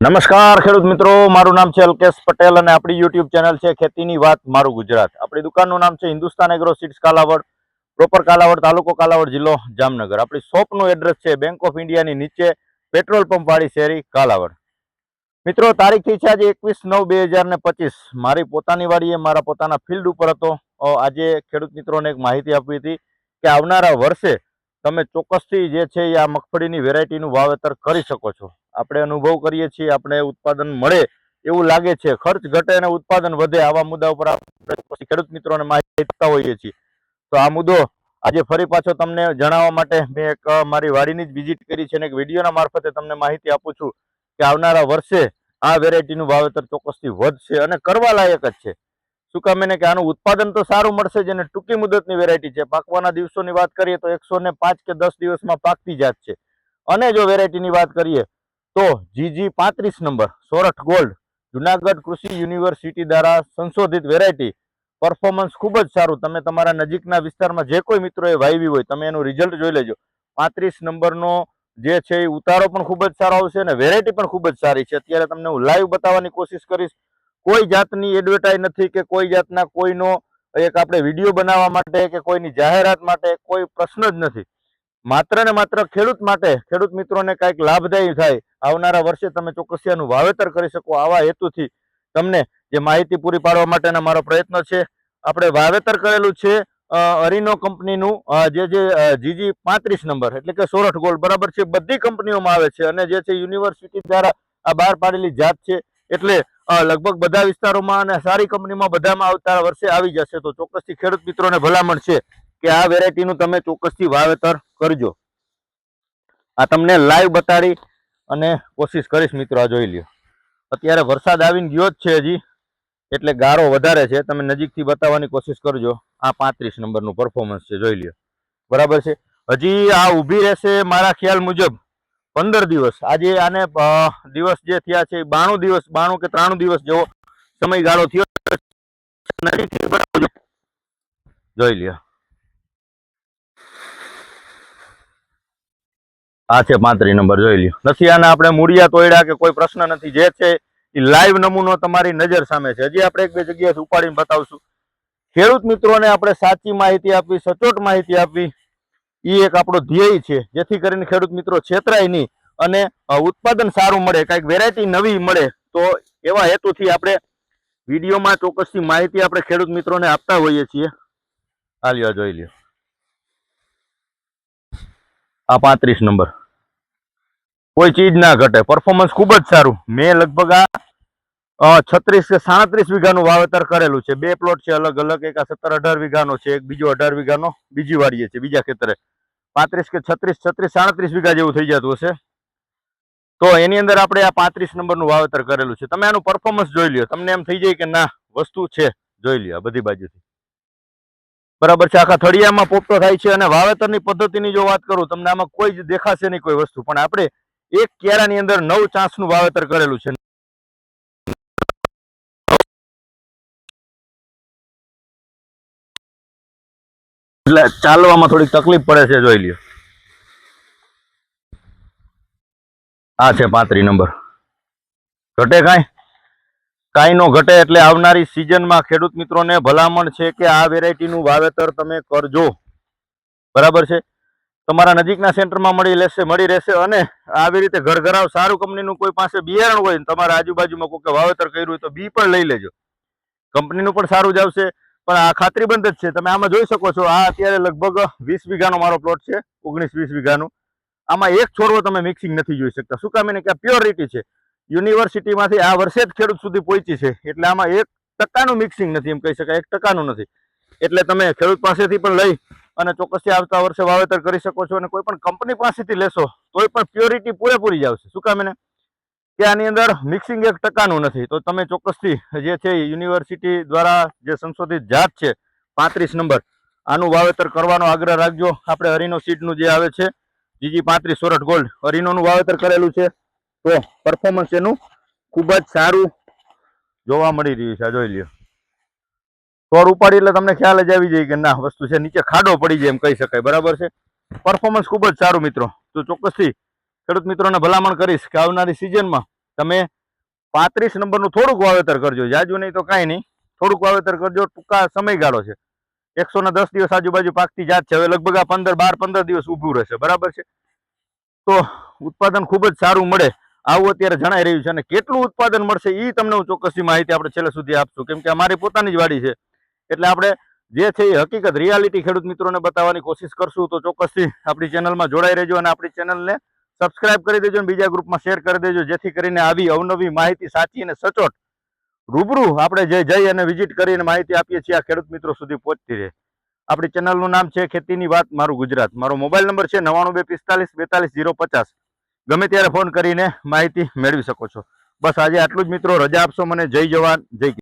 નમસ્કાર ખેડૂત મિત્રો, મારું નામ છે અલ્કેશ પટેલ અને આપણી યુટ્યુબ ચેનલ છે ખેતીની વાત મારું ગુજરાત. આપણી દુકાનનું નામ છે Hindustan agro seeds Kalavad proper Kalavad, તાલુકો કાલાવડ જિલ્લો જામનગર. આપણી શોપનું એડ્રેસ છે બેંક ઓફ ઇન્ડિયાની નીચે પેટ્રોલ પંપ વાળી શેરી કાલાવડ. મિત્રો, તારીખ થઈ છે આજે એકવીસ નવ બે હજાર ને પચીસ. મારી પોતાની વાડીએ મારા પોતાના ફિલ્ડ ઉપર હતો. આજે ખેડૂત મિત્રોને એક માહિતી આપવી હતી કે આવનારા વર્ષે તમે ચોક્કસથી જે છે એ આ મગફળીની વેરાયટીનું વાવેતર કરી શકો છો. આપણે અનુભવ કરીએ છીએ, આપણે ઉત્પાદન મળે એવું લાગે છે. ખર્ચ ઘટે અને ઉત્પાદન વધે આવા મુદ્દા ઉપર આપણે ખેડૂત મિત્રોને માહિતી આપતા હોઈએ છીએ. તો આ મુદ્દો આજે ફરી પાછો તમને જણાવવા માટે મેં એક મારી વાડીની જ વિઝિટ કરી છે અને એક વિડીયોના મારફતે તમને માહિતી આપું છું કે આવનારા વર્ષે આ વેરાયટીનું વાવેતર ચોક્કસથી વધશે અને કરવા લાયક જ છે. શું કામ એને કે આનું ઉત્પાદન તો સારું મળશે જેને ટૂંકી મુદતની વેરાયટી છે. પાકવાના દિવસોની વાત કરીએ તો એકસો કે દસ દિવસમાં પાકતી જાત છે. અને જો વેરાયટીની વાત કરીએ તો જીજી પાંત્રીસ નંબર, સોરઠ ગોલ્ડ જુનાગઢ કૃષિ યુનિવર્સિટી દ્વારા સંશોધિત વેરાયટી પરફોર્મન્સ ખૂબ જ સારું. તમે તમારા નજીકના વિસ્તારમાં જે કોઈ મિત્રોએ વાવી હોય, તમે એનું રિઝલ્ટ જોઈ લેજો. પાંત્રીસ નંબરનો જે છે એ ઉતારો પણ ખૂબ જ સારો આવશે અને વેરાયટી પણ ખૂબ જ સારી છે. અત્યારે તમને હું લાઈવ બતાવવાની કોશિશ કરીશ. કોઈ જાતની એડવર્ટાઈઝ નથી કે કોઈ જાતના કોઈનો એક આપણે વીડિયો બનાવવા માટે કે કોઈની જાહેરાત માટે કોઈ પ્રશ્ન જ નથી. માત્ર ને માત્ર ખેડૂત માટે, ખેડૂત મિત્રોને કાંઈક લાભદાયી થાય આવનારા વર્ષે તમે ચોકસિયાનું વાવેતર કરી શકો. આવા હેતુથી તમને જે માહિતી પૂરી પાડવા માટેના મારો પ્રયત્ન છે, આપણે વાવેતર કરેલું છે અરીનો કંપનીનું જે જે જીજી પાંત્રીસ નંબર, એટલે કે સોરઠ ગોલ્ડ, બરાબર છે? બધી કંપનીઓમાં આવે છે અને જે છે યુનિવર્સિટી દ્વારા આ બહાર પાડેલી જાત છે. એટલે લગભગ બધા વિસ્તારોમાં અને સારી કંપનીમાં બધામાં આવતા વર્ષે આવી જશે. તો ચોક્કસથી ખેડૂત મિત્રોને ભલામણ છે કે આ વેરાયટીનું તમે ચોક્કસથી વાવેતર કરજો. આ તમને લાઈવ બતાડી અને કોશિશ કરીશ મિત્રો આ જોઈ લ્યો. અત્યારે વરસાદ આવીને ગયો જ છે હજી, એટલે ગારો વધારે છે. તમે નજીકથી બતાવવાની કોશિશ કરજો. આ પાંત્રીસ નંબરનું પરફોર્મન્સ છે, જોઈ લ્યો. બરાબર છે? હજી આ ઊભી રહેશે મારા ખ્યાલ મુજબ પંદર દિવસ. આજે આને દિવસ જે થયા છે બાણું દિવસ, બાણું કે ત્રાણું દિવસ જેવો સમયગાળો થયો જોઈ લ્યો. આ છે પાંત્રી નંબર, જોઈ લ્યો. નથી આને આપણે મૂળિયા તોડ્યા કે કોઈ પ્રશ્ન નથી, જે છે એ લાઈવ નમૂનો તમારી નજર સામે છે. હજી આપણે એક બે જગ્યાએ ઉપાડીને બતાવશું. ખેડૂત મિત્રોને આપણે સાચી માહિતી આપવી, સચોટ માહિતી આપવી એ એક આપણો ધ્યેય છે. જેથી કરીને ખેડૂત મિત્રો છેતરાય નહીં અને ઉત્પાદન સારું મળે, કાંઈક વેરાયટી નવી મળે, તો એવા હેતુથી આપણે વિડીયોમાં ચોક્કસથી માહિતી આપણે ખેડૂત મિત્રોને આપતા હોઈએ છીએ. આ લ્યો જોઈ લ્યો. આ પાંત્રીસ નંબર. કોઈ ચીજ ના ઘટે. પરફોર્મન્સ ખૂબ જ સારું. મેં લગભગ આ છત્રીસ કે સાડત્રીસ વીઘાનું વાવેતર કરેલું છે. બે પ્લોટ છે અલગ અલગ. એક આ સત્તર અઢાર વીઘાનો છે, એક બીજો અઢાર વીઘાનો. બીજી વાડીએ છે, બીજા ખેતરે. પાંત્રીસ કે છત્રીસ છત્રીસ, સાડત્રીસ વીઘા જેવું થઈ જતું હશે. તો એની અંદર આપણે આ પાંત્રીસ નંબરનું વાવેતર કરેલું છે. તમે આનું પરફોર્મન્સ જોઈ લ્યો. તમને એમ થઈ જાય કે ના, વસ્તુ છે. જોઈ લ્યો બધી બાજુથી. બરાબર છે. આખા થળિયામાં પોપટો થાય છે અને વાવેતરની પદ્ધતિની જો વાત કરું, તમને આમાં કોઈ જ દેખાશે નહીં કોઈ વસ્તુ. પણ આપણે એક કેરાની અંદર નવ ચાંસનું વાવેતર કરેલું છે. એટલે ચાલવામાં થોડીક તકલીફ પડે છે, જોઈ લ્યો. આ છે પાંત્રી નંબર. ઘટે કાંઈ? કાંઈ નો ઘટે એટલે આવનારી સિઝનમાં ખેડૂત મિત્રોને ભલામણ છે કે આ વેરાયટીનું વાવેતર તમે કરજો. બરાબર છે? તમારા નજીકના સેન્ટરમાં મળી લેશે, મળી રહેશે અને આવી રીતે ઘરઘરાવ સારું કંપનીનું કોઈ પાસે બિયારણ હોય ને તમારા આજુબાજુમાં કોઈ વાવેતર કર્યું હોય તો બી પણ લઈ લેજો. કંપનીનું પણ સારું જ આવશે, પણ આ ખાતરીબંધ જ છે. તમે આમાં જોઈ શકો છો, આ અત્યારે લગભગ વીસ વીઘાનો મારો પ્લોટ છે, ઓગણીસ વીસ વીઘાનું. આમાં એક છોડવો તમે મિક્સિંગ નથી જોઈ શકતા. શું કામ એને કે પ્યોરિટી છે? યુનિવર્સિટીમાંથી આ વર્ષે જ ખેડૂત સુધી પહોંચી છે, એટલે આમાં એક ટકાનું મિક્સિંગ નથી એમ કહી શકાય, એક ટકાનું નથી. એટલે તમે ખેડૂત પાસેથી પણ લઈ અને ચોક્કસથી આવતા વર્ષે વાવેતર કરી શકો છો અને કોઈ પણ કંપની પાસેથી લેશો, તોય પણ પ્યોરિટી પૂરેપૂરી જ આવશે. શું કામ એને? કે આની અંદર મિક્સિંગ એક ટકાનું નથી. તો તમે ચોક્કસથી જે છે યુનિવર્સિટી દ્વારા જે સંશોધિત જાત છે, પાંત્રીસ નંબર, આનું વાવેતર કરવાનો આગ્રહ રાખજો. આપણે હરીનો સીડનું જે આવે છે, જીજી પાંત્રીસ સોરઠ ગોલ્ડ હરીનોનું વાવેતર કરેલું છે. તો પરફોર્મન્સ એનું ખૂબ જ સારું જોવા મળી રહ્યું છે. આ જોઈ લ્યો. છોડ ઉપાડી એટલે તમને ખ્યાલ જ આવી જાય કે ના, વસ્તુ છે, નીચે ખાડો પડી જાય એમ કહી શકાય, બરાબર છે? પરફોર્મન્સ ખૂબ જ સારું મિત્રો. તો ચોક્કસથી ખેડૂત મિત્રોને ભલામણ કરીશ કે આવનારી સિઝનમાં તમે પાંત્રીસ નંબરનું થોડુંક વાવેતર કરજો. જાજુ નહીં તો કાંઈ નહીં. થોડુંક વાવેતર કરજો. ટૂંકા સમયગાળો છે. એકસો ને દસ દિવસ આજુબાજુ પાકતી જાત છે. હવે લગભગ આ પંદર, બાર, પંદર દિવસ ઊભું રહેશે. બરાબર છે? તો ઉત્પાદન ખૂબ જ સારું મળે. આવું અત્યારે જણાઈ રહ્યું છે. અને કેટલું ઉત્પાદન મળશે એ તમને હું ચોક્કસથી માહિતી આપણે છેલ્લે સુધી આપશું. કેમ કે અમારી પોતાની જ વાડી છે. એટલે આપણે જે છે એ હકીકત રિયાલિટી ખેડૂત મિત્રોને બતાવવાની કોશિશ કરશું તો ચોક્કસથી આપણી ચેનલમાં જોડાઈ રહેજો અને આપણી ચેનલને સબસ્ક્રાઇબ કરી દેજો અને બીજા ગ્રુપમાં શેર કરી દેજો, જેથી કરીને આવી અવનવી માહિતી સાચી અને સચોટ રૂબરૂ આપણે જે જઈ અને વિઝિટ કરીને માહિતી આપીએ છીએ આ ખેડૂત મિત્રો સુધી પહોંચતી રહે. આપણી ચેનલનું નામ છે ખેતીની વાત, મારું ગુજરાત. મારો મોબાઈલ નંબર છે નવાણું બે પિસ્તાલીસ બેતાલીસ જીરો પચાસ. ગમે ત્યારે ફોન કરીને માહિતી મેળવી શકો છો. બસ આજે આટલું જ મિત્રો. રજા આપશો મને. જય જવાન. જય